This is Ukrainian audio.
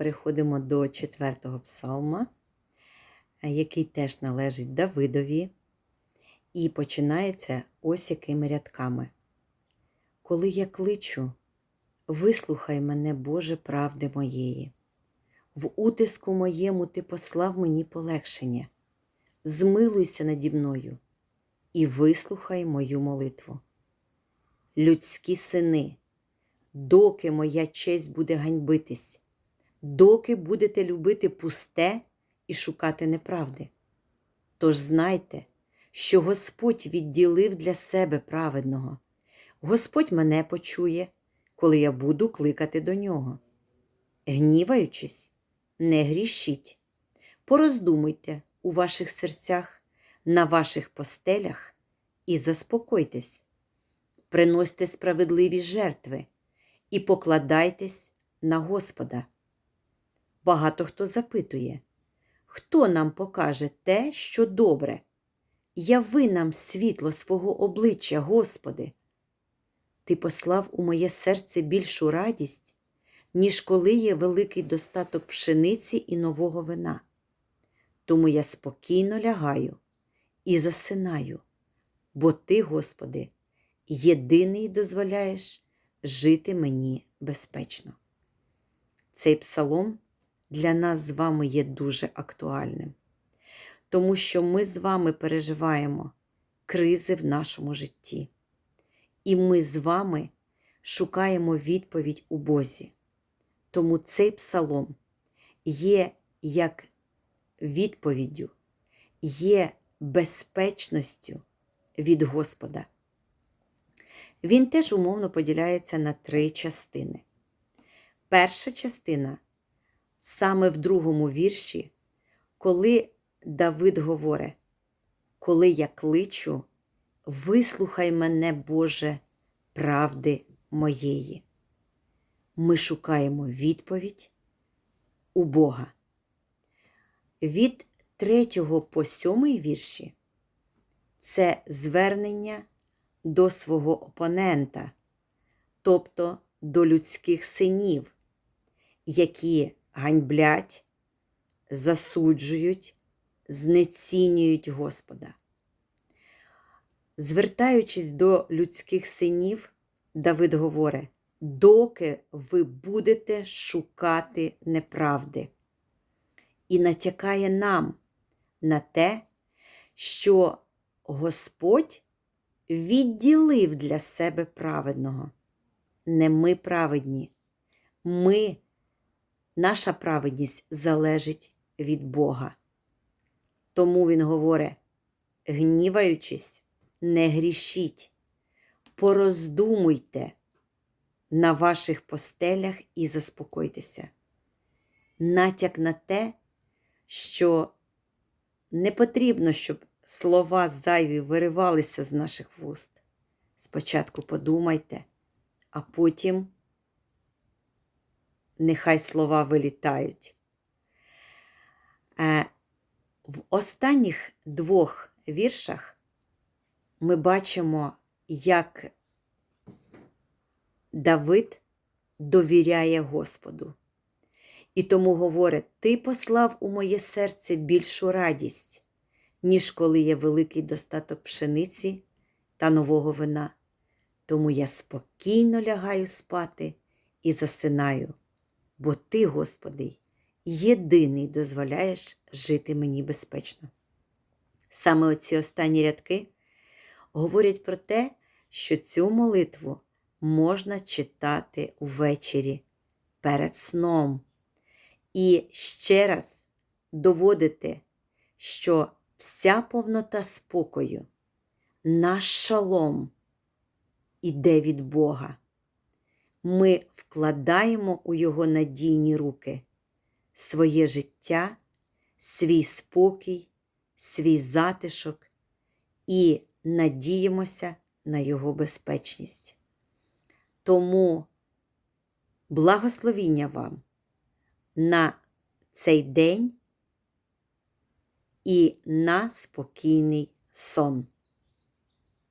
переходимо до четвертого псалма, е, який теж належить Давидові, і починається ось якими рядками. Коли я кличу, вислухай мене, Боже, правди моєї. В утиску моєму ти послав мені полегшення. Змилуйся наді мною і вислухай мою молитву. Людські сини, доки моя честь буде ганьбитись, доки будете любити пусте і шукати неправди. Тож знайте, що Господь відділив для себе праведного. Господь мене почує, коли я буду кликати до нього. Гніваючись, не грішіть, пороздумуйте у ваших серцях, на ваших постелях і заспокойтесь, приносьте справедливі жертви і покладайтесь на Господа. Багато хто запитує, хто нам покаже те, що добре? Яви нам світло свого обличчя, Господи. Ти послав у моє серце більшу радість, ніж коли є великий достаток пшениці і нового вина. Тому я спокійно лягаю і засинаю, бо Ти, Господи, єдиний дозволяєш жити мені безпечно. Цей псалом для нас з вами є дуже актуальним, тому що ми з вами переживаємо кризи в нашому житті. І ми з вами шукаємо відповідь у Бозі. Тому цей псалом є як відповіддю, є безпечністю від Господа. Він теж умовно поділяється на три частини. Перша частина саме в другому вірші, коли Давид говорить, коли я кличу, вислухай мене, Боже, правди моєї. Ми шукаємо відповідь у Бога. Від третього по сьомий вірші це звернення до свого опонента, тобто до людських синів, які ганьблять, засуджують, знецінюють Господа. Звертаючись до людських синів, Давид говорить, доки ви будете шукати неправди, і натякає нам на те, що Господь відділив для себе праведного. Не ми праведні, ми, наша праведність залежить від Бога. Тому Він говорить, гніваючись, не грішіть, пороздумуйте на ваших постелях і заспокойтеся. Натяк на те, що не потрібно, щоб слова зайві виривалися з наших вуст. Спочатку подумайте, а потім нехай слова вилітають. Е, в останніх двох віршах ми бачимо, як Давид довіряє Господу. І тому говорить: Ти послав у моє серце більшу радість, ніж коли є великий достаток пшениці та нового вина. Тому я спокійно лягаю спати і засинаю, бо Ти, Господи, єдиний дозволяєш жити мені безпечно. Саме оці останні рядки говорять про те, що цю молитву можна читати ввечері перед сном. І ще раз доводити, що вся повнота спокою, наш шалом іде від Бога. Ми вкладаємо у Його надійні руки своє життя, свій спокій, свій затишок і надіємося на Його безпечність. Тому благословіння вам на цей день і на спокійний сон.